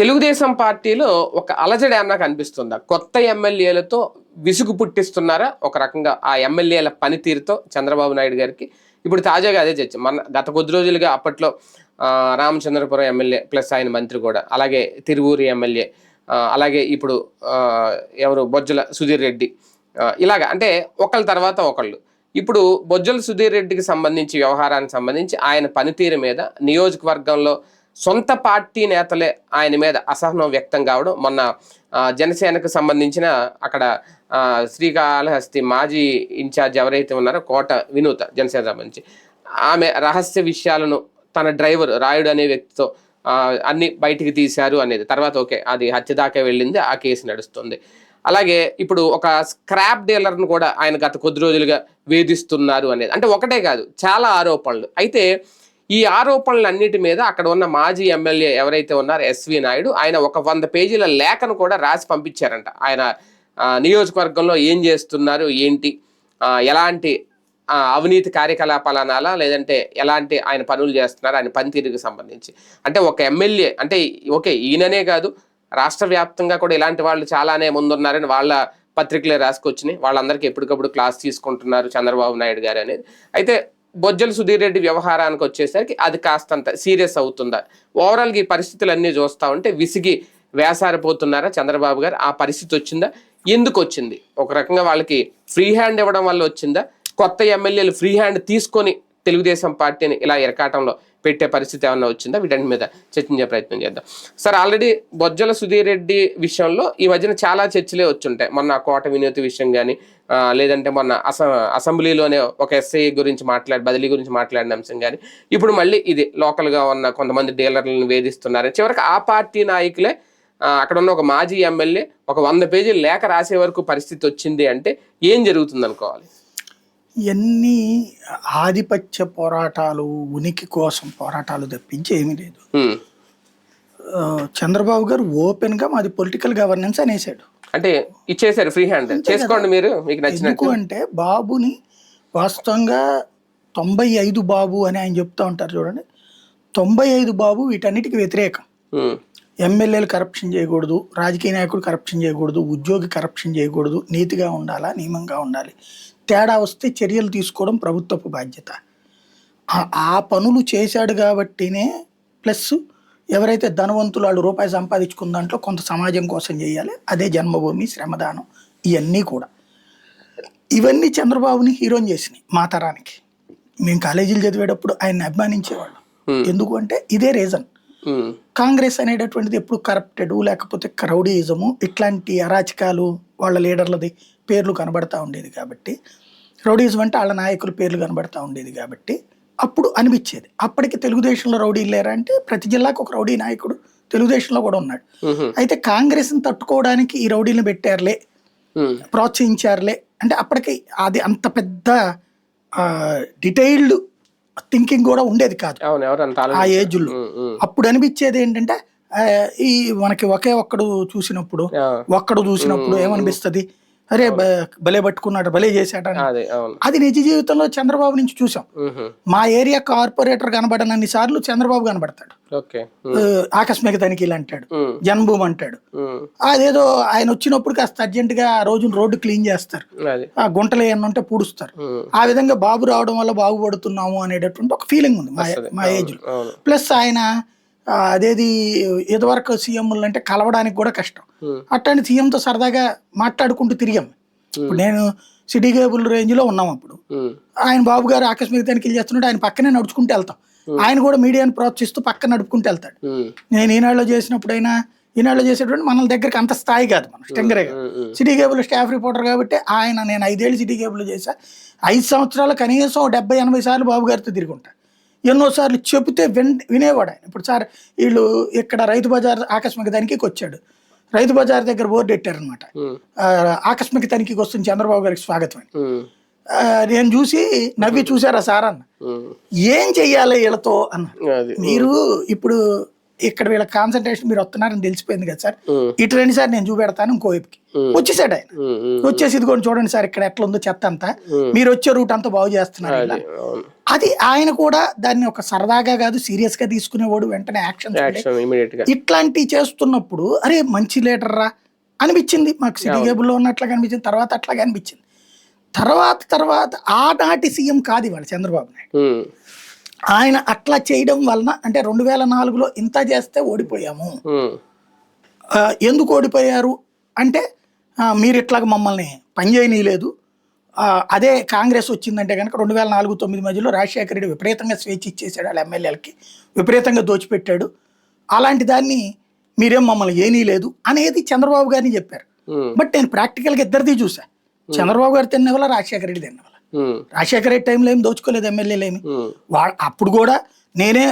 తెలుగుదేశం పార్టీలో ఒక అలజడి అన్న కనిపిస్తుందా. కొత్త ఎమ్మెల్యేలతో విసుగు పుట్టిస్తున్నారా? ఒక రకంగా ఆ ఎమ్మెల్యేల పనితీరుతో చంద్రబాబు నాయుడు గారికి ఇప్పుడు తాజాగా అదే చర్చ. మన గత కొద్ది రోజులుగా అప్పట్లో రామచంద్రపురం ఎమ్మెల్యే ప్లస్ ఆయన మంత్రి కూడా అలాగే తిరువూరి ఎమ్మెల్యే అలాగే ఇప్పుడు ఎవరు? బొజ్జల సుధీర్ రెడ్డి ఇలాగ అంటే ఒకళ్ళ తర్వాత ఒకళ్ళు. ఇప్పుడు బొజ్జల సుధీర్ రెడ్డికి సంబంధించి వ్యవహారానికి సంబంధించి ఆయన పనితీరు మీద నియోజకవర్గంలో సొంత పార్టీ నేతలే ఆయన మీద అసహనం వ్యక్తం కావడం మొన్న జనసేనకు సంబంధించిన అక్కడ శ్రీకాళహస్తి మాజీ ఇన్ఛార్జ్ ఎవరైతే ఉన్నారో కోట వినూత జనసేన సంబంధించి ఆమె రహస్య విషయాలను తన డ్రైవర్ రాయుడు అనే వ్యక్తితో అన్ని బయటికి తీశారు అనేది తర్వాత ఓకే అది హత్య దాకా వెళ్ళింది ఆ కేసు నడుస్తుంది. అలాగే ఇప్పుడు ఒక స్క్రాప్ డీలర్ను కూడా ఆయన గత కొద్ది రోజులుగా వేధిస్తున్నారు అనేది అంటే ఒకటే కాదు చాలా ఆరోపణలు. అయితే ఈ ఆరోపణలన్నిటి మీద అక్కడ ఉన్న మాజీ ఎమ్మెల్యే ఎవరైతే ఉన్నారో ఎస్వి నాయుడు ఆయన ఒక వంద పేజీల లేఖను కూడా రాసి పంపించారంట. ఆయన నియోజకవర్గంలో ఏం చేస్తున్నారు ఏంటి ఎలాంటి అవినీతి కార్యకలాపాలు అనాలా లేదంటే ఎలాంటి ఆయన పనులు చేస్తున్నారు ఆయన పనితీరుకి సంబంధించి. అంటే ఒక ఎమ్మెల్యే అంటే ఓకే ఈయననే కాదు రాష్ట్ర వ్యాప్తంగా కూడా ఇలాంటి వాళ్ళు చాలానే ముందున్నారని వాళ్ళ పత్రికలే రాసుకొచ్చినాయి. వాళ్ళందరికీ ఎప్పటికప్పుడు క్లాస్ తీసుకుంటున్నారు చంద్రబాబు నాయుడు గారు అనేది. అయితే బొజ్జల సుధీర్ రెడ్డి వ్యవహారానికి వచ్చేసరికి అది కాస్తంత సీరియస్ అవుతుందా? ఓవరాల్గా ఈ పరిస్థితులన్నీ చూస్తూ ఉంటే విసిగి వేసారిపోతున్నారా చంద్రబాబు గారు? ఆ పరిస్థితి వచ్చిందా? ఎందుకు వచ్చింది? ఒక రకంగా వాళ్ళకి ఫ్రీ హ్యాండ్ ఇవ్వడం వల్ల వచ్చిందా? కొత్త ఎమ్మెల్యేలు ఫ్రీ హ్యాండ్ తీసుకొని తెలుగుదేశం పార్టీని ఇలా ఇరకాటంలో పెట్టే పరిస్థితి ఏమన్నా వచ్చిందా? వీటన్నిటి మీద చర్చించే ప్రయత్నం చేద్దాం. సార్ ఆల్రెడీ బొజ్జల సుధీర్ రెడ్డి విషయంలో ఈ మధ్యన చాలా చర్చలే వచ్చుంటాయి. మొన్న కోట వినూతి విషయం కానీ లేదంటే మొన్న అస అసెంబ్లీలోనే ఒక ఎస్ఐ గురించి మాట్లాడి బదిలీ గురించి మాట్లాడిన అంశం కానీ ఇప్పుడు మళ్ళీ ఇది లోకల్గా ఉన్న కొంతమంది డీలర్లను వేధిస్తున్నారు. చివరికి ఆ పార్టీ నాయకులే అక్కడ ఉన్న ఒక మాజీ ఎమ్మెల్యే ఒక వంద పేజీలు లేఖ రాసే వరకు పరిస్థితి వచ్చింది అంటే ఏం జరుగుతుంది అనుకోవాలి? ఇవన్నీ ఆధిపత్య పోరాటాలు ఉనికి కోసం పోరాటాలు తప్పించి ఏమీ లేదు. చంద్రబాబు గారు ఓపెన్గా మాది పొలిటికల్ గవర్నెన్స్ అనేసాడు. అంటే ఇచ్చేసారు ఫ్రీ హ్యాండ్ చేసుకోండి మీరు మీకు నచ్చినట్టు. అంటే బాబుని వాస్తవంగా తొంభై ఐదు బాబు అని ఆయన చెప్తా ఉంటారు చూడండి. తొంభై ఐదు బాబు వీటన్నిటికి వ్యతిరేకం. ఎమ్మెల్యేలు కరప్షన్ చేయకూడదు రాజకీయ నాయకుడు కరప్షన్ చేయకూడదు ఉద్యోగి కరప్షన్ చేయకూడదు నీతిగా ఉండాలా నియమంగా ఉండాలి. తేడా వస్తే చర్యలు తీసుకోవడం ప్రభుత్వపు బాధ్యత. ఆ పనులు చేశాడు కాబట్టినే ప్లస్ ఎవరైతే ధనవంతులు వాళ్ళు రూపాయి సంపాదించుకున్న దాంట్లో కొంత సమాజం కోసం చేయాలి అదే జన్మభూమి శ్రమదానం ఇవన్నీ కూడా. ఇవన్నీ చంద్రబాబుని హీరోని చేసినాయి మా తరానికి మేము కాలేజీలు చదివేటప్పుడు ఆయన్ని అభిమానించేవాళ్ళం. ఎందుకు అంటే ఇదే రీజన్. కాంగ్రెస్ అనేటటువంటిది ఎప్పుడు కరప్టెడ్ లేకపోతే క్రౌడీయిజము ఇట్లాంటి అరాచకాలు వాళ్ళ లీడర్లది పేర్లు కనబడతా ఉండేది కాబట్టి రౌడీయిజం అంటే వాళ్ళ నాయకుల పేర్లు కనబడతా ఉండేది కాబట్టి అప్పుడు అనిపించేది. అప్పటికి తెలుగుదేశంలో రౌడీలు లేరా అంటే ప్రతి జిల్లాకు ఒక రౌడీ నాయకుడు తెలుగుదేశంలో కూడా ఉన్నాడు. అయితే కాంగ్రెస్ని తట్టుకోవడానికి ఈ రౌడీలను పెట్టారులే. ప్రోత్సహించారులే. అంటే అప్పటికి అది అంత పెద్ద డీటెయిల్డ్ థింకింగ్ కూడా ఉండేది కాదు. ఆ? ఏజ్లో. అప్పుడు అనిపించేది ఏంటంటే ఈ మనకి ఒకే ఒక్కడు చూసినప్పుడు ఒక్కడు చూసినప్పుడు ఏమనిపిస్తుంది? అరే భలే పట్టుకున్నాడు భలే చేశాడని అదే నిజ జీవితంలో చంద్రబాబు నుంచి చూసాం. మా ఏరియా కార్పొరేటర్ కనబడనన్ని సార్లు చంద్రబాబు కనబడతాడు. ఆకస్మిక తనిఖీలు అంటాడు. జన్మభూమి అంటాడు. అదేదో ఆయన వచ్చినప్పుడు కాస్త అర్జెంటుగా ఆ రోజున రోడ్డు క్లీన్ చేస్తారు. ఆ గుంటలు ఏమన్నా ఉంటే పూడుస్తారు. ఆ విధంగా బాబు రావడం వల్ల బాగుపడుతున్నాము అనేటటువంటి ఒక ఫీలింగ్ ఉంది మా అవును. ప్లస్ ఆయన అదేది ఇదివరకు సీఎంలు అంటే కలవడానికి కూడా కష్టం. అట్లాంటి సీఎంతో సరదాగా మాట్లాడుకుంటూ తిరిగాం. ఇప్పుడు నేను సిటీ కేబుల్ రేంజ్లో ఉన్నాం అప్పుడు. ఆయన బాబు గారు ఆకస్మిక తనిఖీలు చేస్తున్నాడు ఆయన పక్కనే నడుచుకుంటూ వెళ్తాం. ఆయన కూడా మీడియాని ప్రోత్సహిస్తూ పక్కన నడుపుకుంటూ వెళ్తాడు. నేను ఈనాడులో చేసినప్పుడైనా ఈనాడులో చేసేటువంటి మన దగ్గరికి అంత స్థాయి కాదు మనం స్టెంగరే. సిటీ కేబుల్ స్టాఫ్ రిపోర్టర్ కాబట్టి ఆయన నేను ఐదేళ్ళు సిటీ కేబుల్ చేశా. ఐదు సంవత్సరాలు కనీసం డెబ్బై ఎనభై సార్లు బాబు గారితో తిరిగి ఉంటా. ఎన్నోసార్లు చెబితే విన్ వినేవాడు ఆయన. ఇప్పుడు సార్ వీళ్ళు ఇక్కడ రైతు బజార్ ఆకస్మిక తనిఖీకి వచ్చాడు. రైతు బజార్ దగ్గర బోర్డు పెట్టారనమాట. ఆకస్మిక తనిఖీకి వస్తుంది చంద్రబాబు గారికి స్వాగతం అని. నేను చూసి నవ్వి చూసారా సార్ అన్న. ఏం చెయ్యాలి వీళ్ళతో అన్నారు అది. మీరు ఇప్పుడు ఇక్కడ వీళ్ళ కాన్సన్ట్రేషన్ మీరు వస్తున్నారని తెలిసిపోయింది కదా సార్. ఇటు రండి సార్ నేను చూపెడతాను ఇంకోవైపుకి ఉమ్, వచ్చేసాడు ఆయన. వచ్చేసి ఇదిగోండి చూడండి సార్ ఇక్కడ ఎట్లా ఉందో చెత్త అంతా. మీరు వచ్చే రూట్ అంతా బాగు చేస్తున్నారు. అది, ఆయన కూడా దాన్ని ఒక సరదాగా కాదు సీరియస్గా తీసుకునేవాడు వెంటనే యాక్షన్ ఇట్లాంటివి చేస్తున్నప్పుడు అరే మంచి లీడర్ రా అనిపించింది. మాకు సిటీ కేబుల్లో ఉన్నట్లా కనిపించింది తర్వాత అట్లా అనిపించింది. తర్వాత తర్వాత ఆనాటి సీఎం కాదు ఇవాళ చంద్రబాబు నాయుడు. ఆయన అట్లా చేయడం వలన అంటే రెండు వేల నాలుగులో ఇంత చేస్తే ఓడిపోయాము. ఎందుకు ఓడిపోయారు? అంటే మీరు ఇట్లాగ మమ్మల్ని పనిచేయనీయలేదు అదే కాంగ్రెస్ వచ్చిందంటే కనుక రెండు వేల నాలుగు తొమ్మిది మధ్యలో రాజశేఖర రెడ్డి విపరీతంగా స్వేచ్ఛ ఇచ్చేసాడు వాళ్ళ ఎమ్మెల్యేలకి. విపరీతంగా దోచిపెట్టాడు. అలాంటి దాన్ని మీరేం మమ్మల్ని ఏనీయలేదు అనేది చంద్రబాబు గారిని చెప్పారు. బట్ నేను ప్రాక్టికల్గా ఇద్దరిది చూసా చంద్రబాబు గారు తిన్న వల్ల రాజశేఖర రెడ్డి తిన్న వల్ల ఉమ్, రాజశేఖర రెడ్డి టైంలో ఏం దోచుకోలేదు ఎమ్మెల్యేలు ఏమి అప్పుడు కూడా నేనే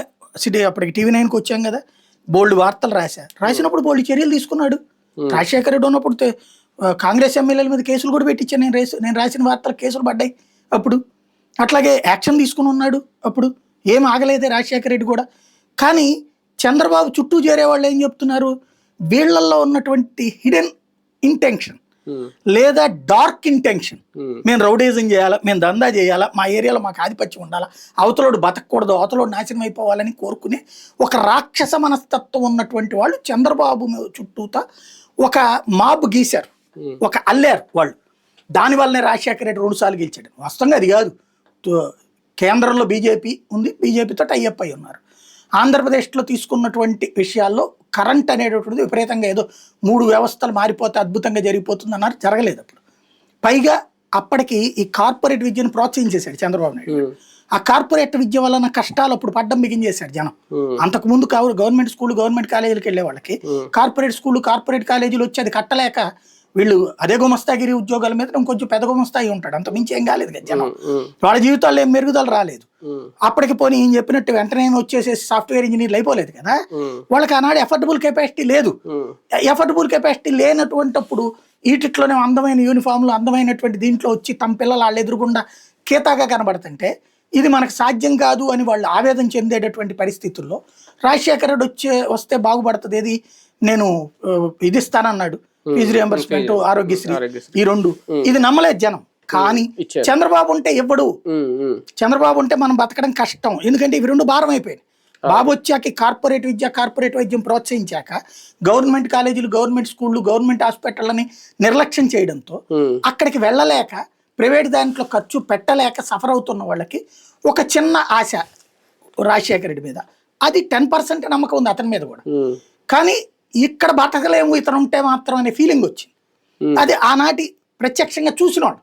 సిటీ అప్పటికి టీవీ నైన్కి వచ్చాం కదా బోల్డ్ వార్తలు రాశా. రాసినప్పుడు బోల్డ్ చర్యలు తీసుకున్నాడు. రాజశేఖర రెడ్డి ఉన్నప్పుడు కాంగ్రెస్ ఎమ్మెల్యేల మీద కేసులు కూడా పెట్టించాను నేను రేసు నేను రాసిన వార్తలు కేసులు పడ్డాయి అప్పుడు. అట్లాగే యాక్షన్ తీసుకుని ఉన్నాడు అప్పుడు. ఏం ఆగలేదే రాజశేఖర రెడ్డి కూడా. కానీ చంద్రబాబు చుట్టూ చేరే వాళ్ళు ఏం చెప్తున్నారు? వీళ్ళల్లో ఉన్నటువంటి హిడెన్ ఇంటెన్షన్. లేదా డార్క్ ఇంటెన్షన్ ఉమ్, మేము రౌడీజం చేయాలా? మేము దందా చేయాలా? మా ఏరియాలో మాకు ఆధిపత్యం ఉండాలా? అవతలోడు బతకూడదు అవతలోడు నాశనం అయిపోవాలని కోరుకునే ఒక రాక్షస మనస్తత్వం ఉన్నటువంటి వాళ్ళు చంద్రబాబు చుట్టూతా ఒక మాబ్ గీశారు. ఉమ్, ఒక అల్లారు వాళ్ళు. దానివల్లనే రాజశేఖర రెడ్డి రెండు సార్లు గెలిచాడు. వాస్తవంగా అది కాదు. కేంద్రంలో బీజేపీ ఉంది బీజేపీతో టైఅప్ అయి ఉన్నారు. ఆంధ్రప్రదేశ్లో తీసుకున్నటువంటి విషయాల్లో కరెంట్ అనేటటువంటిది విపరీతంగా ఏదో మూడు వ్యవస్థలు మారిపోతే అద్భుతంగా జరిగిపోతుంది అన్నారు జరగలేదు అప్పుడు. పైగా అప్పటికి ఈ కార్పొరేట్ విద్యను ప్రోత్సహించేశాడు చంద్రబాబు నాయుడు ఆ కార్పొరేట్ విద్య వలన కష్టాలు అప్పుడు పడ్డం బిగించేశాడు జనం. ఉమ్, అంతకుముందు కావు గవర్నమెంట్ స్కూల్ గవర్నమెంట్ కాలేజీలకు వెళ్ళే వాళ్ళకి. కార్పొరేట్ స్కూల్ కార్పొరేట్ కాలేజీలు వచ్చి అది కట్టలేక వీళ్ళు అదే గుమస్తాగిరి ఉద్యోగాల మీద ఇంకొంచెం పెద్ద గుమస్తాయి ఉంటాడు. అంత మించి ఏం కాలేదు కదా జనం. వాళ్ళ జీవితాల్లో ఏం మెరుగుదల రాలేదు. అప్పటికి పోనీ ఈయన చెప్పినట్టు వెంటనే వచ్చేసేసి సాఫ్ట్వేర్ ఇంజనీర్లు అయిపోలేదు కదా. వాళ్ళకి ఆనాడు ఎఫర్డబుల్ కెపాసిటీ లేదు. ఎఫర్డబుల్ కెపాసిటీ లేనటువంటిప్పుడు వీటిట్లోనే అందమైన యూనిఫామ్లు అందమైనటువంటి దీంట్లో వచ్చి తమ పిల్లలు వాళ్ళు ఎదురుగుండా కీతాగా కనబడుతుంటే ఇది మనకు సాధ్యం కాదు అని వాళ్ళు ఆవేదన చెందేటటువంటి పరిస్థితుల్లో రాజశేఖర రెడ్డి వచ్చే వస్తే బాగుపడుతుంది. ఏది? నేను ఇది ఇస్తానన్నాడు. Fees reimbursement Aarogyasri. ఈ రెండు. ఇది నమ్మలేదు జనం. కానీ. చంద్రబాబు ఉంటే ఇవ్వడు చంద్రబాబు ఉంటే మనం బతకడం కష్టం. ఎందుకంటే ఇవి రెండు భారం అయిపోయాయి. బాబు వచ్చాక కార్పొరేట్ విద్య కార్పొరేట్ వైద్యం ప్రోత్సహించాక గవర్నమెంట్ కాలేజీలు గవర్నమెంట్ స్కూళ్ళు గవర్నమెంట్ హాస్పిటళ్ళని నిర్లక్ష్యం చేయడంతో అక్కడికి వెళ్ళలేక ప్రైవేట్ దాంట్లో ఖర్చు పెట్టలేక సఫర్ అవుతున్న వాళ్ళకి ఒక చిన్న ఆశ రాజశేఖర రెడ్డి మీద. అది టెన్ పర్సెంట్ నమ్మకం ఉంది అతని మీద కూడా. కానీ ఇక్కడ బతకలేము ఇతను ఉంటే మాత్రం అనే ఫీలింగ్ వచ్చింది అది ఆనాటి ప్రత్యక్షంగా చూసినవాడు.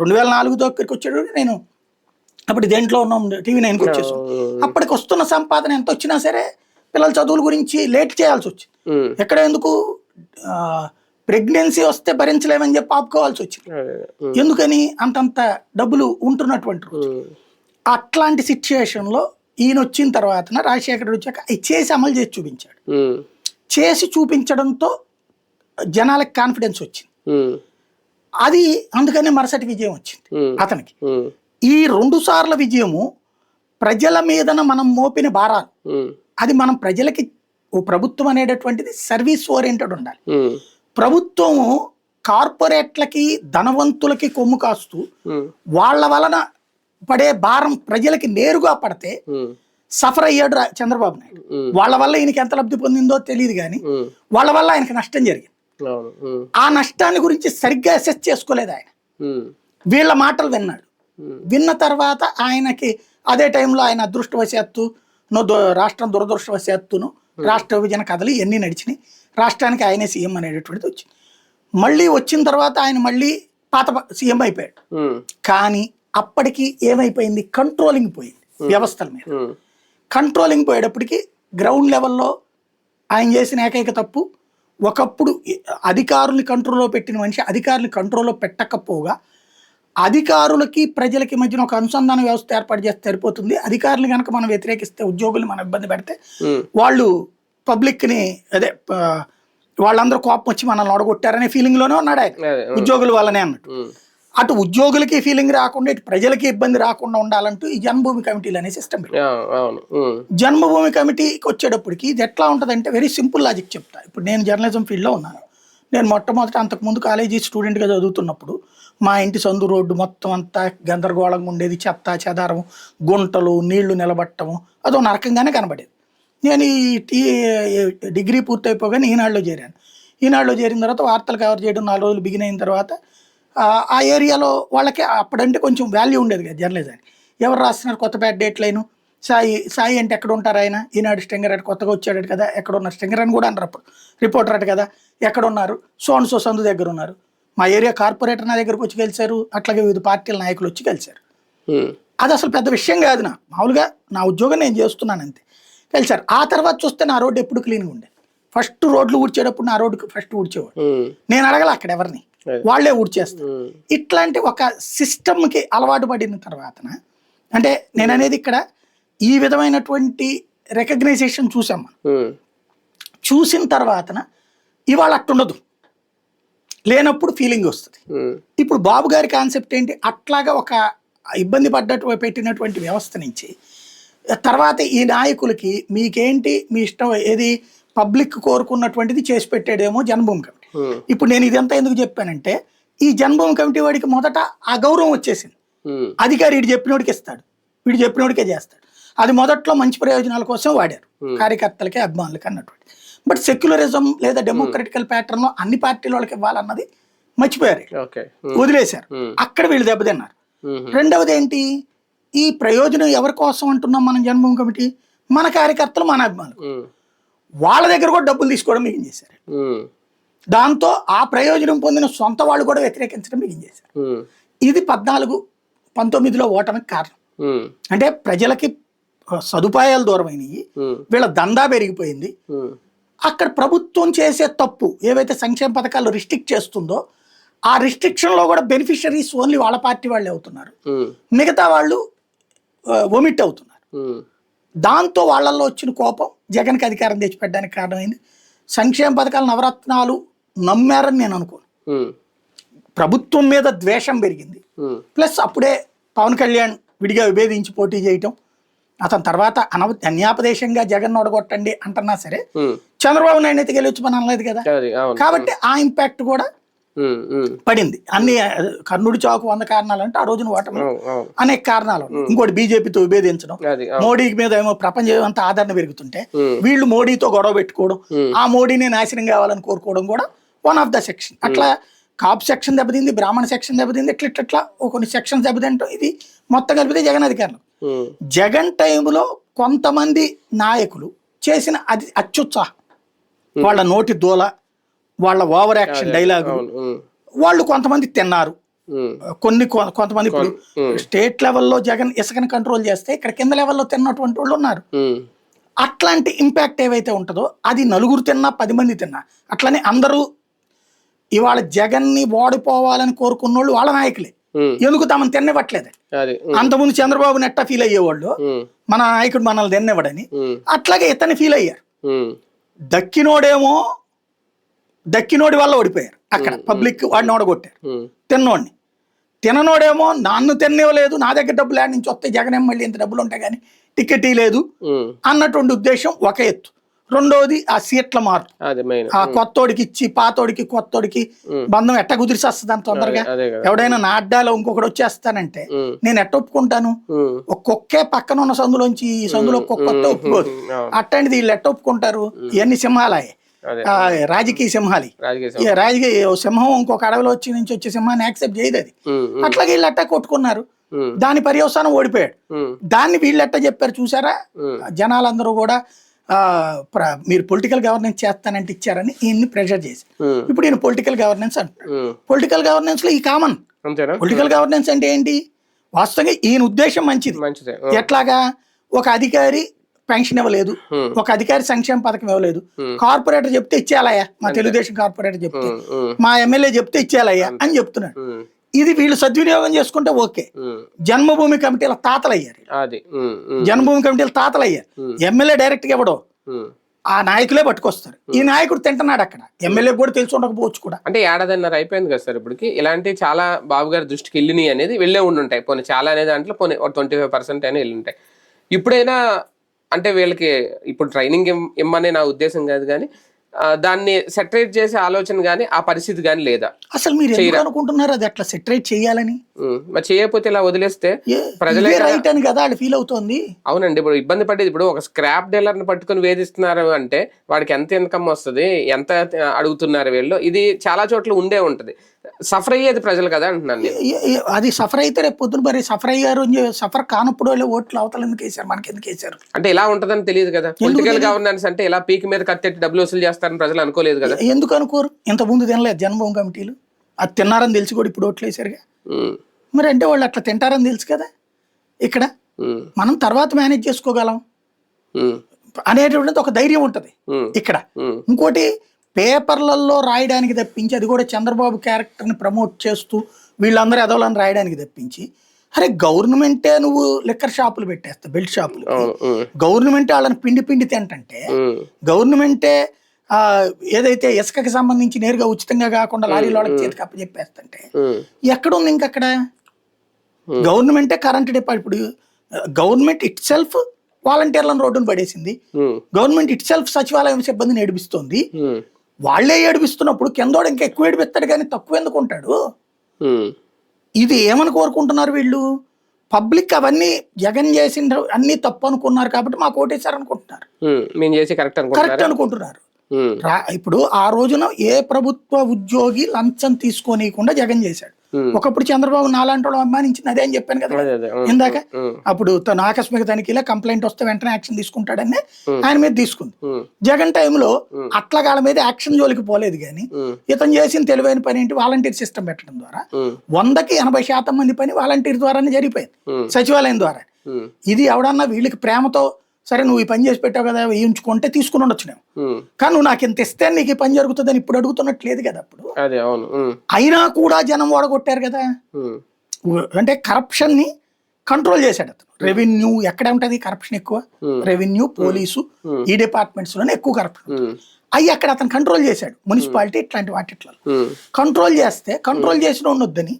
రెండు వేల నాలుగు దగ్గరికి వచ్చాడు నేను అప్పుడు దేంట్లో ఉన్నాం టీవీ నైన్కి వచ్చేసాం. అప్పటికి వస్తున్న సంపాదన ఎంత వచ్చినా సరే పిల్లల చదువుల గురించి లేట్ చేయాల్సి వచ్చింది. ఎక్కడ ఎందుకు ప్రెగ్నెన్సీ వస్తే భరించలేమని చెప్పి ఆపుకోవాల్సి వచ్చింది. ఎందుకని అంతంత డబ్బులు ఉంటున్నటువంటి రోజు. అట్లాంటి సిచ్యుయేషన్లో ఈయన వచ్చిన తర్వాత రాజశేఖర రెడ్డి వచ్చాక అది చేసి అమలు చేసి చూపించాడు. చేసి చూపించడంతో జనాలకు కాన్ఫిడెన్స్ వచ్చింది. అది అందుకనే మరుసటి విజయం వచ్చింది అతనికి. ఈ రెండు సార్ల విజయము ప్రజల మీదన మనం మోపిన భారాలు. అది మనం ప్రజలకి ఓ ప్రభుత్వం అనేటటువంటిది సర్వీస్ ఓరియంటెడ్ ఉండాలి. ఉమ్, ప్రభుత్వము కార్పొరేట్లకి ధనవంతులకి కొమ్ము కాస్తూ వాళ్ళ వలన పడే భారం ప్రజలకి నేరుగా పడితే సఫర్ అయ్యాడు చంద్రబాబు నాయుడు. వాళ్ళ వల్ల ఈయనకి ఎంత లబ్ధి పొందిందో తెలియదు కానీ వాళ్ళ వల్ల ఆయనకి నష్టం జరిగింది. ఆ నష్టాన్ని గురించి సరిగ్గా అసెస్ చేసుకోలేదు ఆయన. వీళ్ళ మాటలు విన్నాడు. విన్న తర్వాత ఆయనకి అదే టైంలో ఆయన అదృష్టవశాత్తు రాష్ట్రం దురదృష్టవశాత్తును రాష్ట్ర విభజన కథలు ఇవన్నీ నడిచినాయి. రాష్ట్రానికి ఆయనే సీఎం అనేటటువంటిది వచ్చింది. మళ్ళీ వచ్చిన తర్వాత ఆయన మళ్ళీ పాత సీఎం అయిపోయాడు. కానీ అప్పటికి ఏమైపోయింది? కంట్రోలింగ్ పోయింది వ్యవస్థల మీద. కంట్రోలింగ్ పోయేటప్పటికి గ్రౌండ్ లెవెల్లో ఆయన చేసిన ఏకైక తప్పు ఒకప్పుడు ఈ అధికారుల్ని కంట్రోల్లో పెట్టిన మనిషి అధికారుల్ని కంట్రోల్లో పెట్టకపోగా అధికారులకి ప్రజలకి మధ్యన ఒక అనుసంధాన వ్యవస్థ ఏర్పాటు చేస్తే సరిపోతుంది. అధికారులు కనుక మనం వ్యతిరేకిస్తే ఉద్యోగులు మనం ఇబ్బంది పెడితే వాళ్ళు పబ్లిక్ని అదే వాళ్ళందరూ కోపం వచ్చి మనల్ని ఒడగొట్టారనే ఫీలింగ్లోనే ఉన్నాడు ఆయన ఉద్యోగుల వల్లనే అన్నట్టు. అటు ఉద్యోగులకి ఫీలింగ్ రాకుండా ఇటు ప్రజలకి ఇబ్బంది రాకుండా ఉండాలంటూ ఈ జన్మభూమి కమిటీలు అనే సిస్టమ్ జన్మభూమి కమిటీకి వచ్చేటప్పటికి ఇది ఎట్లా ఉంటుందంటే వెరీ సింపుల్ లాజిక్ చెప్తా. ఇప్పుడు నేను జర్నలిజం ఫీల్డ్లో ఉన్నాను. నేను మొట్టమొదట అంతకుముందు కాలేజీ స్టూడెంట్గా చదువుతున్నప్పుడు మా ఇంటి సందు రోడ్డు మొత్తం అంతా గందరగోళంగా ఉండేది. చెత్త చెదారం గుంటలు నీళ్ళు నిలబట్టము. అదో నరకంగానే కనబడేది. నేను ఈ టీ డిగ్రీ పూర్తయిపోగానే ఈనాడులో చేరాను. ఈనాడులో చేరిన తర్వాత వార్తలు కవర్ చేయడం నాలుగు రోజులు బిగిన్ అయిన తర్వాత ఆ, ఏరియాలో వాళ్ళకి అప్పుడంటే కొంచెం వాల్యూ ఉండేది కదా జర్నలిజానికి ఎవరు రాస్తున్నారు? Kothapeta date line. Sai Sai అంటే ఎక్కడ ఉంటారు ఆయన? ఈనాడు స్టెంగర్ అటు కొత్తగా వచ్చాడు కదా ఎక్కడ ఉన్నారు స్టెంగర్ అని కూడా అన్నారు అప్పుడు. రిపోర్టర్ అటు కదా ఎక్కడ ఉన్నారు సోన్ సో సందు దగ్గర ఉన్నారు. మా ఏరియా కార్పొరేటర్ నా దగ్గరకు వచ్చి కలిశారు అట్లాగే వివిధ పార్టీల నాయకులు వచ్చి ఉమ్, అది అసలు పెద్ద విషయం కాదు నా మామూలుగా నా ఉద్యోగం నేను చేస్తున్నాను అంతే. కలిసారు ఆ తర్వాత చూస్తే నా రోడ్డు ఎప్పుడు క్లీన్గా ఉండేది. ఫస్ట్ రోడ్లు ఊడ్చేటప్పుడు నా రోడ్డు ఫస్ట్ ఊడ్చేవాడు. నేను అడగల అక్కడ ఎవరిని. వాళ్ళే ఊడ్చేస్తారు. ఇట్లాంటి ఒక సిస్టమ్కి అలవాటు పడిన తర్వాతన అంటే నేను అనేది ఇక్కడ ఈ విధమైనటువంటి రికగ్నైజేషన్ చూసాం మనం. ఉమ్, చూసిన తర్వాతన ఇవాళ అట్టుండదు. లేనప్పుడు ఫీలింగ్ వస్తుంది. ఇప్పుడు బాబు గారి కాన్సెప్ట్ ఏంటి? అట్లాగా ఒక ఇబ్బంది పడ్డట్టు పెట్టినటువంటి వ్యవస్థ నుంచి తర్వాత ఈ నాయకులకి మీకేంటి మీ ఇష్టం? ఏది? పబ్లిక్ కోరుకున్నటువంటిది చేసి పెట్టాడేమో జన్మభూమి కమిటీ. ఇప్పుడు నేను ఇదంతా ఎందుకు చెప్పానంటే ఈ జన్మభూమి కమిటీ వాడికి మొదట ఆ గౌరవం వచ్చేసింది. అధికారి వీడు చెప్పినోడికి ఇస్తాడు వీడు చెప్పినోడికే చేస్తాడు. అది మొదట్లో మంచి ప్రయోజనాల కోసం వాడారు కార్యకర్తలకి అభిమానులకి అన్నటువంటి. బట్ సెక్యులరిజం లేదా డెమోక్రటికల్ ప్యాటర్న్లో అన్ని పార్టీల వాళ్ళకి ఇవ్వాలన్నది మర్చిపోయారు వదిలేశారు. అక్కడ వీళ్ళు దెబ్బతిన్నారు. రెండవది ఏంటి ఈ ప్రయోజనం ఎవరి కోసం అంటున్నాం మనం జన్మభూమి కమిటీ? మన కార్యకర్తలు మన అభిమానులు. వాళ్ళ దగ్గర కూడా డబ్బులు తీసుకోవడం మిగిలిన చేశారు? దాంతో ఆ ప్రయోజనం పొందిన సొంత వాళ్ళు కూడా వ్యతిరేకించడం మిగిలిన చేశారు ఉమ్, ఇది పద్నాలుగు పంతొమ్మిదిలో ఓటమికి కారణం. అంటే ప్రజలకి సదుపాయాలు దూరమైనవి వీళ్ళ దందా పెరిగిపోయింది. అక్కడ ప్రభుత్వం చేసే తప్పు ఏవైతే సంక్షేమ పథకాలు రిస్ట్రిక్ట్ చేస్తుందో ఆ రిస్ట్రిక్షన్లో కూడా బెనిఫిషరీస్ ఓన్లీ వాళ్ళ పార్టీ వాళ్ళే అవుతున్నారు. మిగతా వాళ్ళు ఒమిట్ అవుతున్నారు. దాంతో వాళ్ళల్లో వచ్చిన కోపం జగన్కి అధికారం తెచ్చిపెట్టడానికి కారణమైంది. సంక్షేమ పథకాలు నవరత్నాలు నమ్మారని నేను అనుకోను. ప్రభుత్వం మీద ద్వేషం పెరిగింది. ప్లస్ అప్పుడే పవన్ కళ్యాణ్ విడిగా విభేదించి పోటీ చేయటం అతని తర్వాత అనవ అన్యాపదేశంగా జగన్ ఓడగొట్టండి అంటున్నా సరే చంద్రబాబు నాయుడు అయితే గెలిచి మనం అనలేదు కదా? కాబట్టి ఆ ఇంపాక్ట్ కూడా పడింది. అన్ని కర్ణుడి చావుకు వంద కారణాలు అంటే ఆ రోజున ఓటమి అనేక కారణాలు. ఇంకోటి బీజేపీతో విభేదించడం మోడీ మీద ఏమో ప్రపంచం అంతా ఆదరణ పెరుగుతుంటే. వీళ్ళు మోడీతో గొడవ పెట్టుకోవడం. ఆ మోడీని నాశనం కావాలని కోరుకోవడం కూడా వన్ ఆఫ్ ద సెక్షన్. అట్లా కాప్ సెక్షన్ దెబ్బతింది బ్రాహ్మణ సెక్షన్ దెబ్బతింది ఇట్లా ఇట్లా కొన్ని సెక్షన్స్ దెబ్బతింటాం. ఇది మొత్తం కలిపితే జగన్ అధికారులు. ఉమ్, జగన్ టైంలో కొంతమంది నాయకులు చేసిన అది అత్యుత్సాహం. వాళ్ళ నోటి దూల వాళ్ళ ఓవర్ యాక్షన్ డైలాగు. వాళ్ళు కొంతమంది తిన్నారు. కొన్ని కొంతమంది ఇప్పుడు స్టేట్ లెవెల్లో జగన్ ఇసుకని కంట్రోల్ చేస్తే ఇక్కడ కింద లెవెల్లో తిన్నటువంటి వాళ్ళు ఉన్నారు. అట్లాంటి ఇంపాక్ట్ ఏవైతే ఉంటుందో అది నలుగురు తిన్నా పది మంది తిన్నా అట్లనే అందరూ ఇవాళ జగన్ని ఓడిపోవాలని కోరుకున్న వాళ్ళు వాళ్ళ నాయకులే ఎందుకు తమను తిన్నవట్లేదు అంతకుముందు చంద్రబాబు నెట్టా ఫీల్ అయ్యేవాళ్ళు మన నాయకుడు మనల్ని తిన్నివ్వడని ఉమ్, అట్లాగే ఇతన్ని ఫీల్ అయ్యారు. దక్కినోడేమో దక్కినోడి వల్ల ఓడిపోయారు అక్కడ పబ్లిక్ వాడిని ఓడగొట్టారు. తిన్నోడిని. తిననోడేమో నన్ను తినేవలేదు నా దగ్గర డబ్బులు ఆడి నుంచి వస్తే జగన్ మళ్ళీ ఇంత డబ్బులు ఉంటాయి కానీ టికెట్ లేదు అన్నటువంటి ఉద్దేశం ఒక ఎత్తు. రెండోది ఆ సీట్ల మార్పు. ఆ కొత్తోడికి ఇచ్చి పాతోడికి కొత్తోడికి బంధం ఎట్ట కుదిరిసేస్తుంది అంత తొందరగా? ఎవడైనా నా అడ్డాలో ఇంకొకటి వచ్చేస్తానంటే నేను ఎట్ట ఒప్పుకుంటాను? ఉమ్, ఒక కుక్కే పక్కన ఉన్న సందులోంచి ఈ సందులో కుక్క వస్తే ఒప్పుకోదు. అట్టంటిది వీళ్ళు ఎట్ట ఒప్పుకుంటారు? ఇవన్నీ సింహాలయే. రాజకీయ సింహాలి రాజకీయ సింహం ఇంకొక అడవిలో వచ్చి నుంచి వచ్చే సింహాన్ని యాక్సెప్ట్ చేయదు అది. అట్లాగే వీళ్ళు అట్ట కొట్టుకున్నారు? దాని పర్యవసానం ఓడిపోయాడు. దాన్ని వీళ్ళు ఎట్ట చెప్పారు చూసారా? జనాలందరూ కూడా మీరు పొలిటికల్ గవర్నెన్స్ చేస్తానంటే ఇచ్చారని ఈయన్ని ప్రెషర్ చేసి. ఇప్పుడు ఈయన పొలిటికల్ గవర్నెన్స్ అంటున్నాడు పొలిటికల్ గవర్నెన్స్లో ఈ కామన్ పొలిటికల్ గవర్నెన్స్ అంటే ఏంటి? వాస్తవంగా ఈయన ఉద్దేశం మంచిది. ఎట్లాగా? ఒక అధికారి పెన్షన్ ఇవ్వలేదు. ఒక అధికారి సంక్షేమ పథకం ఇవ్వలేదు. కార్పొరేటర్ చెప్తే ఇచ్చేయాలయ్యా. మా తెలుగుదేశం కార్పొరేటర్ చెప్తే. మా ఎమ్మెల్యే చెప్తే ఇచ్చేయాలయ్యా అని చెప్తున్నాడు. ఇది వీళ్ళు సద్వినియోగం చేసుకుంటే ఓకే. జన్మభూమి కమిటీల తాతలు అయ్యారు అది. జన్మభూమి కమిటీల తాతలు అయ్యారు Hmm. ఎమ్మెల్యే డైరెక్ట్గా ఇవ్వడం ఆ నాయకులే పట్టుకొస్తారు. ఈ నాయకుడు తింటున్నాడు అక్కడ. ఎమ్మెల్యే కూడా తెలిసి ఉండకపోవచ్చు కూడా. అంటే ఏడాదిన్నర అయిపోయింది కదా సార్ ఇప్పటికి. ఇలాంటి చాలా బాబు గారి దృష్టికి వెళ్ళినాయి అనేది వెళ్ళే ఉండి ఉంటాయి పోనీ చాలా అనే దాంట్లో పోనీ ఒక ట్వంటీ ఫైవ్ పర్సెంట్ అయినా వెళ్ళి ఉంటాయి ఇప్పుడైనా అంటే వీళ్ళకి ఇప్పుడు ట్రైనింగ్ ఇమ్మనే నా ఉద్దేశం కాదు కానీ దాన్ని సెటరేట్ చేసే ఆలోచన కానీ ఆ పరిస్థితి కానీ లేదా? అసలు మీరు అనుకుంటున్నారు అది అట్లా సెటరేట్ చేయాలని? మరి చేయకపోతే ఇలా వదిలేస్తే ప్రజలే రైట్ అని కదా వాళ్ళు ఫీల్ అవుతోంది. అవునండి ఇప్పుడు ఇబ్బంది పడేది. ఇప్పుడు ఒక స్క్రాప్ డీలర్ని పట్టుకొని వేధిస్తున్నారు అంటే వాడికి ఎంత ఇన్కమ్ వస్తుంది ఎంత అడుగుతున్నారు వీళ్ళు? ఇది చాలా చోట్ల ఉండే ఉంటది. సఫర్ అయ్యేది ప్రజలు కదా అంటున్నాను అది సఫర్ అయితే రేపు పొద్దున మరి సఫర్ అయ్యారు సఫర్ కానప్పుడు వాళ్ళు ఓట్లు అవతల ఎందుకు మనకి ఎందుకు వేశారు? అంటే ఇలా ఉంటదని తెలియదు కదా. పొలిటికల్ గవర్నెన్స్ అంటే ఇలా పీక్ మీద కత్తెట్టి డబ్బులు వసూలు చేస్తారని ప్రజలు అనుకోలేదు కదా. ఎందుకు అనుకోరు? ఇంత ముందు తినలేదు జన్మభూమి కమిటీలు. అది తిన్నారని తెలిసి కూడా ఇప్పుడు ఓట్లు వేశారుగా. ఉమ్, మరి అంటే వాళ్ళు అట్లా తింటారని తెలుసు కదా. ఇక్కడ మనం తర్వాత మేనేజ్ చేసుకోగలం. అనేటువంటిది ఒక ధైర్యం ఉంటుంది. ఇక్కడ ఇంకోటి పేపర్లలో రాయడానికి తప్పించి అది కూడా చంద్రబాబు క్యారెక్టర్ని ప్రమోట్ చేస్తూ వీళ్ళందరూ ఎదవలని రాయడానికి తప్పించి అరే గవర్నమెంటే నువ్వు లిక్కర్ షాపులు పెట్టేస్తా బెల్ట్ షాపులు గవర్నమెంట్ వాళ్ళని పిండి పిండి తింటంటే గవర్నమెంటే ఏదైతే ఇసుకకి సంబంధించి నేరుగా ఉచితంగా కాకుండా లారీల చేతికి అప్పచెప్పేస్తుంటే ఎక్కడ ఉంది ఇంకక్కడ గవర్నమెంటే కరెంట్ డిపార్ట్ ఇప్పుడు గవర్నమెంట్ ఇట్ సెల్ఫ్ వాలంటీర్లను రోడ్డును పడేసింది. గవర్నమెంట్ ఇట్ సెల్ఫ్ సచివాలయం సిబ్బందిని ఏడిపిస్తోంది. వాళ్ళే ఏడిపిస్తున్నప్పుడు కిందోడు ఇంకా ఎక్కువ ఏడిపిస్తాడు కానీ తక్కువ ఎందుకు ఉంటాడు? ఇది ఏమని కోరుకుంటున్నారు వీళ్ళు? పబ్లిక్ అవన్నీ జగన్ చేసిన అన్ని తప్పు అనుకున్నారు కాబట్టి మాకు ఓటేశారు అనుకుంటున్నారు? కరెక్ట్ అనుకుంటున్నారా. ఇప్పుడు ఆ రోజున ఏ ప్రభుత్వ ఉద్యోగి లంచం తీసుకోనీయకుండా జగన్ చేశాడు. ఒకప్పుడు చంద్రబాబు నాలాంటి వాళ్ళు అభిమానించింది అదే అని చెప్పాను కదా. ఇందాక అప్పుడు తన ఆకస్మిక తనిఖీలో కంప్లైంట్ వస్తే వెంటనే యాక్షన్ తీసుకుంటాడని ఆయన మీద తీసుకుంది. జగన్ టైంలో అట్లా వాళ్ళ మీద యాక్షన్ జోలికి పోలేదు కానీ ఇతను చేసిన తెలివైన పని ఏంటి? వాలంటీర్ సిస్టమ్ పెట్టడం ద్వారా వందకి ఎనభై శాతం మంది పని వాలంటీర్ ద్వారానే జరిగిపోయింది. సచివాలయం ద్వారా. ఇది ఎవడన్నా వీళ్ళకి ప్రేమతో సరే నువ్వు ఈ పని చేసి పెట్టావు కదా వేయించుకుంటే తీసుకుని ఉండొచ్చు నేను. కానీ నువ్వు నాకు ఇంత ఇస్తే నీకు ఈ పని జరుగుతుందని ఇప్పుడు అడుగుతున్నట్లేదు కదా అప్పుడు. అయినా కూడా జనం ఓడగొట్టారు కదా. అంటే కరప్షన్ని కంట్రోల్ చేశాడు అతను. రెవెన్యూ ఎక్కడ ఉంటది కరప్షన్ ఎక్కువ? రెవెన్యూ పోలీసు ఈ డిపార్ట్మెంట్స్లోనే ఎక్కువ కరప్షన్ అవి అక్కడ అతను కంట్రోల్ చేశాడు మున్సిపాలిటీ ఇట్లాంటి వాటిట్లో కంట్రోల్ చేస్తే కంట్రోల్ చేసిన ఉండొద్దని.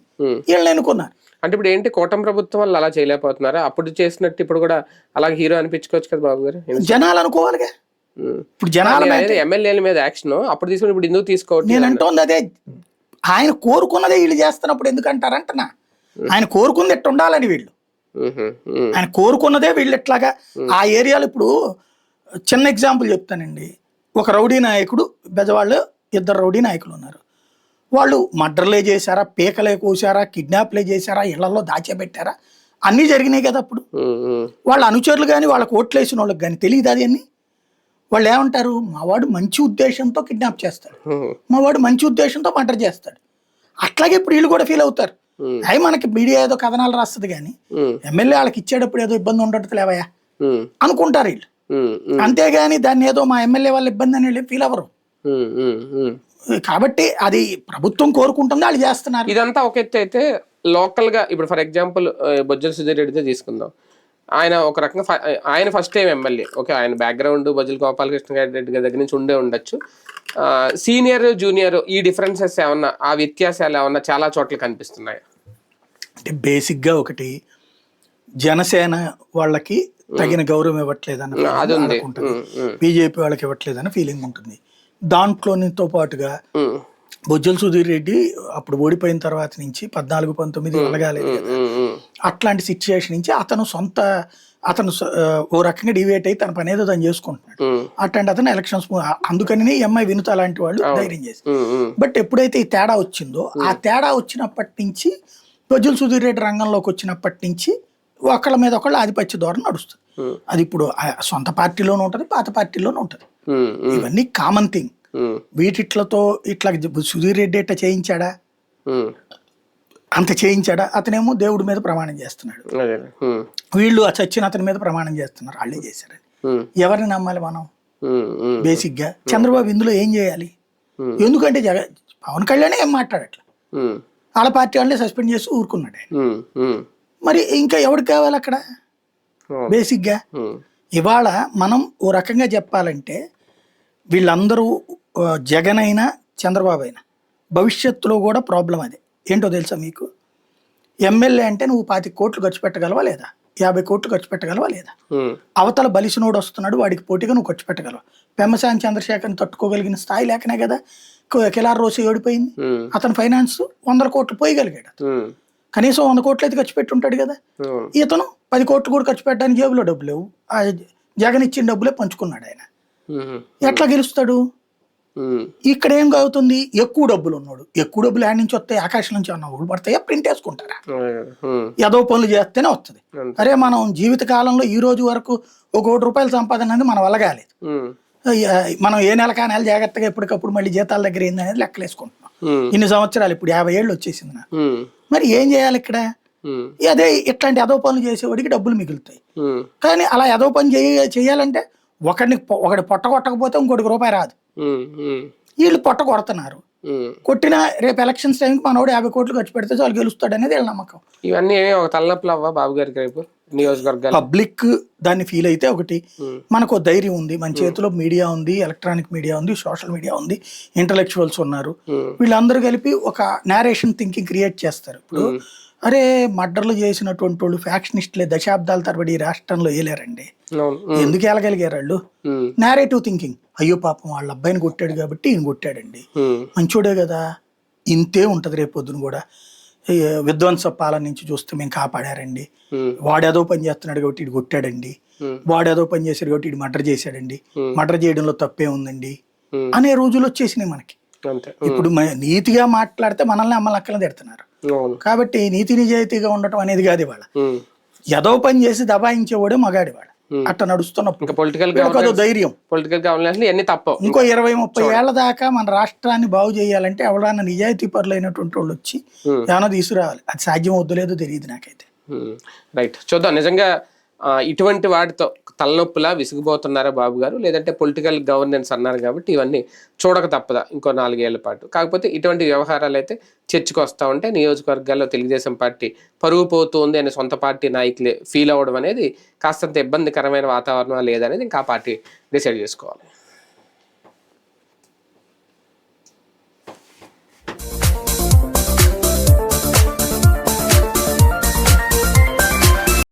వీళ్ళని ఎన్నుకున్నారు. అంటే ఇప్పుడు ఏంటి కూటమి ప్రభుత్వం వాళ్ళు అలా చేయలేకపోతున్నారా. అప్పుడు చేసినట్టు ఇప్పుడు కూడా అలాగే హీరో అనిపించుకోవచ్చు కదా బాబు గారు? జనాలు అనుకోవాలిగా. ఉమ్. ఇప్పుడు జనాల ఎమ్మెల్యేల మీద యాక్షన్. అప్పుడు తీసుకుని ఇప్పుడు ఎందుకు తీసుకోవట్లేదు నేను అంటోంది అదే ఆయన కోరుకున్నదే వీళ్ళు చేస్తున్నప్పుడు ఎందుకు అంటారంటనా ఆయన కోరుకుంది ఎట్టు ఉండాలని వీళ్ళు. ఆయన కోరుకున్నదే వీళ్ళు ఎట్లాగా ఆ ఏరియాలో ఇప్పుడు చిన్న ఎగ్జాంపుల్ చెప్తానండి. ఒక రౌడీ నాయకుడు బెజవాళ్ళు ఇద్దరు రౌడీ నాయకులు ఉన్నారు. వాళ్ళు మర్డర్లే చేశారా పీకలే కోసారా కిడ్నాప్లే చేశారా ఇళ్ళలో దాచేపెట్టారా? అన్నీ జరిగినాయి కదా అప్పుడు. వాళ్ళ అనుచరులు కానీ వాళ్ళకి ఓట్లు వేసిన వాళ్ళకి కానీ తెలియదు అది అన్ని వాళ్ళు ఏమంటారు? మావాడు మంచి ఉద్దేశంతో కిడ్నాప్ చేస్తాడు. మావాడు మంచి ఉద్దేశంతో మర్డర్ చేస్తాడు. అట్లాగే ఇప్పుడు వీళ్ళు కూడా ఫీల్ అవుతారు. అవి మనకి మీడియా ఏదో కథనాలు రాస్తుంది కానీ ఎమ్మెల్యే వాళ్ళకి ఇచ్చేటప్పుడు ఏదో ఇబ్బంది ఉండదు లేవయ్యా? ఉమ్, అనుకుంటారు వీళ్ళు. అంతేగాని దాన్ని ఏదో మా ఎమ్మెల్యే వాళ్ళ ఇబ్బంది అని వీళ్ళు ఫీల్ అవ్వరు. కాబట్టి అది ప్రభుత్వం కోరుకుంటుంది వాళ్ళు చేస్తున్నారు. ఇదంతా ఒక ఎత్తు అయితే లోకల్గా ఇప్పుడు ఫర్ ఎగ్జాంపుల్ బొజ్జల సుధీర్ రెడ్డితో తీసుకుందాం. ఆయన ఒక రకంగా ఆయన ఫస్ట్ టైం ఎమ్మెల్యే ఓకే ఆయన బ్యాక్గ్రౌండ్ బొజ్జల గోపాలకృష్ణ రెడ్డి గారి దగ్గర నుంచి ఉండే ఉండొచ్చు. సీనియర్ జూనియర్ ఈ డిఫరెన్సెస్ ఏమన్నా ఆ వ్యత్యాసాలు ఏమన్నా చాలా చోట్ల కనిపిస్తున్నాయి? అంటే బేసిక్గా ఒకటి జనసేన వాళ్ళకి తగిన గౌరవం ఉమ్, బీజేపీ వాళ్ళకి ఇవ్వట్లేదన్న ఫీలింగ్ ఉంటుంది. దాంట్లోనితో పాటుగా బొజ్జల సుధీర్ రెడ్డి అప్పుడు ఓడిపోయిన తర్వాత నుంచి పద్నాలుగు పంతొమ్మిది వెళ్ళగాలేదు ఉమ్, అట్లాంటి సిచ్యుయేషన్ నుంచి అతను సొంత అతను ఓ రకంగా డివేట్ అయ్యి తన పని ఏదో తను చేసుకుంటున్నాడు. అట్లాంటి అతను ఎలక్షన్స్ అందుకని ఎంఐ వినుత లాంటి వాళ్ళు ధైర్యం చేసి. బట్ ఎప్పుడైతే ఈ తేడా వచ్చిందో ఆ తేడా వచ్చినప్పటి నుంచి బొజ్జుల సుధీర్ రెడ్డి రంగంలోకి వచ్చినప్పటి నుంచి ఒకళ్ళ మీద ఒకళ్ళ ఆధిపత్య ధోరణి నడుస్తుంది. అది ఇప్పుడు సొంత పార్టీలోనూ ఉంటుంది పాత పార్టీలోనూ ఉంటుంది. ఇవన్నీ కామన్ థింగ్ వీటిట్లతో ఇట్లా సుధీర్ రెడ్డి ఎట్ట చేయించాడా? అంత చేయించాడా? అతనేమో దేవుడి మీద ప్రమాణం చేస్తున్నాడు. వీళ్ళు ఆ చచ్చిన అతని మీద ప్రమాణం చేస్తున్నారు. వాళ్ళే చేశారని ఉమ్, ఎవరిని నమ్మాలి మనం? బేసిక్గా చంద్రబాబు ఇందులో ఏం చేయాలి. ఎందుకంటే జగ పవన్ కళ్యాణ్ ఏం మాట్లాడట్ల? వాళ్ళ పార్టీ వాళ్ళని సస్పెండ్ చేసి ఊరుకున్నాడు ఆయన. మరి ఇంకా ఎవరికి కావాలి అక్కడ? ఉమ్, బేసిక్గా ఉమ్, ఇవాళ మనం ఓ రకంగా చెప్పాలంటే వీళ్ళందరూ జగన్ అయినా చంద్రబాబు అయినా భవిష్యత్తులో కూడా ప్రాబ్లం అదే. ఏంటో తెలుసా మీకు? ఎమ్మెల్యే అంటే నువ్వు పాతి కోట్లు ఖర్చు పెట్టగలవా లేదా? యాభై కోట్లు ఖర్చు పెట్టగలవా లేదా? అవతల బలిసినోడు వస్తున్నాడు వాడికి పోటీగా నువ్వు ఖర్చు పెట్టగలవు? పెమ్మసాని చంద్రశేఖర్ని తట్టుకోగలిగిన స్థాయి లేకనే కదా కిలార్ రోజు ఓడిపోయింది. అతని ఫైనాన్స్ వందల కోట్లు పోయగలిగాడు కనీసం వంద కోట్లు అయితే ఖర్చు పెట్టి ఉంటాడు కదా ఇతను పది కోట్లు కూడా ఖర్చు పెట్టడానికి జేబులో డబ్బులు లేవు. జగన్ ఇచ్చిన డబ్బులే పంచుకున్నాడు ఆయన. ఎట్లా గెలుస్తాడు? ఇక్కడ ఏం అవుతుంది ఎక్కువ డబ్బులు ఉన్నాడు ఎక్కువ డబ్బులు యాడ్ నుంచి వస్తాయి ఆకాశం నుంచి అన్న ఊళ్ళు పడతాయా? ప్రింట్ వేసుకుంటారా? ఏదో పనులు చేస్తేనే వస్తుంది. అరే మనం జీవిత కాలంలో ఈ రోజు వరకు ఒక కోటి రూపాయల సంపాదన అనేది మనం వల్ల కాలేదు. మనం ఏ నెల కా నెల జాగ్రత్తగా ఎప్పటికప్పుడు మళ్ళీ జీతాల దగ్గర ఏంది అనేది లెక్కలేసుకుంటున్నాం ఇన్ని సంవత్సరాలు ఇప్పుడు యాభై ఏళ్ళు వచ్చేసింది నాకు. ఉమ్, మరి ఏం చేయాలి ఇక్కడ? అదే ఇట్లాంటి అదో పనులు చేసేవాడికి డబ్బులు మిగులుతాయి. కానీ అలా ఏదో పని చేయ చేయాలంటే ఒకడిని ఒకటి పొట్ట కొట్టకపోతే ఇంకోటికి రూపాయి రాదు. వీళ్ళు పొట్ట కొడుతున్నారు. కొట్టిన రేపు ఎలక్షన్స్ టైంకి మనోడు యాభై కోట్లు ఖర్చు పెడితే చాలు గెలుస్తాడు అనేది వీళ్ళ నమ్మకం. ఇవన్నీ ఒక తలనొప్పులు అవ్వా బాబు గారికి రేపు నియోజకవర్గాలు? పబ్లిక్ దాన్ని ఫీల్ అయితే ఒకటి. మనకు ధైర్యం ఉంది మన చేతిలో మీడియా ఉంది ఎలక్ట్రానిక్ మీడియా ఉంది సోషల్ మీడియా ఉంది ఇంటలెక్చువల్స్ ఉన్నారు. వీళ్ళందరూ కలిపి ఒక నేరేషన్ థింకింగ్ క్రియేట్ చేస్తారు. ఇప్పుడు అరే మర్డర్లు చేసినటువంటి వాళ్ళు ఫ్యాక్షనిస్టులే దశాబ్దాల తరబడి ఈ రాష్ట్రంలో వేయలేరండి ఎందుకు వెళ్ళగలిగారు వాళ్ళు? నేరేటివ్ థింకింగ్ అయ్యో పాపం వాళ్ళ అబ్బాయిని కొట్టాడు కాబట్టి ఈయన కొట్టాడండి. మంచోడే కదా. ఇంతే ఉంటుంది రేపు పొద్దున కూడా. విధ్వంస పాలన నుంచి చూస్తే మేము కాపాడారండి. వాడేదో పని చేస్తున్నాడు కాబట్టి ఇటు కొట్టాడండి. వాడేదో పని చేశాడు కాబట్టి ఇటు మర్డర్ చేశాడండి. మర్డర్ చేయడంలో తప్పే ఉందండి. అనే రోజులు వచ్చేసినాయి మనకి. ఇప్పుడు నీతిగా మాట్లాడితే మనల్ని అమ్మలు అక్కలని తిడుతున్నారు. కాబట్టి నీతి నిజాయితీగా ఉండటం అనేది కాదు ఇవాళ. ఏదో పని చేసి దబాయించేవాడే మగాడి వాడు Hmm. అట్లా నడుస్తున్నప్పుడు. పొలిటికల్ ధైర్యం. పొలిటికల్ తప్పవు. ఇంకో ఇరవై ముప్పై ఏళ్ళ దాకా మన రాష్ట్రాన్ని బాగు చేయాలంటే ఎవడన్నా నిజాయితీ పరులైనటువంటి వాళ్ళు వచ్చి. ఏమైనా తీసుకురావాలి. అది సాధ్యం వద్దులేదో తెలియదు నాకైతే. రైట్. చూద్దాం. నిజంగా ఇటువంటి వాటితో తలనొప్పులా విసిగిపోతున్నారా బాబు గారు? లేదంటే పొలిటికల్ గవర్నెన్స్ అన్నారు కాబట్టి ఇవన్నీ చూడక తప్పదా ఇంకో నాలుగేళ్ళ పాటు? కాకపోతే ఇటువంటి వ్యవహారాలు అయితే చర్చకు వస్తూ ఉంటే నియోజకవర్గాల్లో తెలుగుదేశం పార్టీ పరుగు పోతుంది అని సొంత పార్టీ నాయకులే ఫీల్ అవ్వడం అనేది కాస్తంత ఇబ్బందికరమైన వాతావరణం లేదనేది ఇంకా ఆ పార్టీ డిసైడ్ చేసుకోవాలి.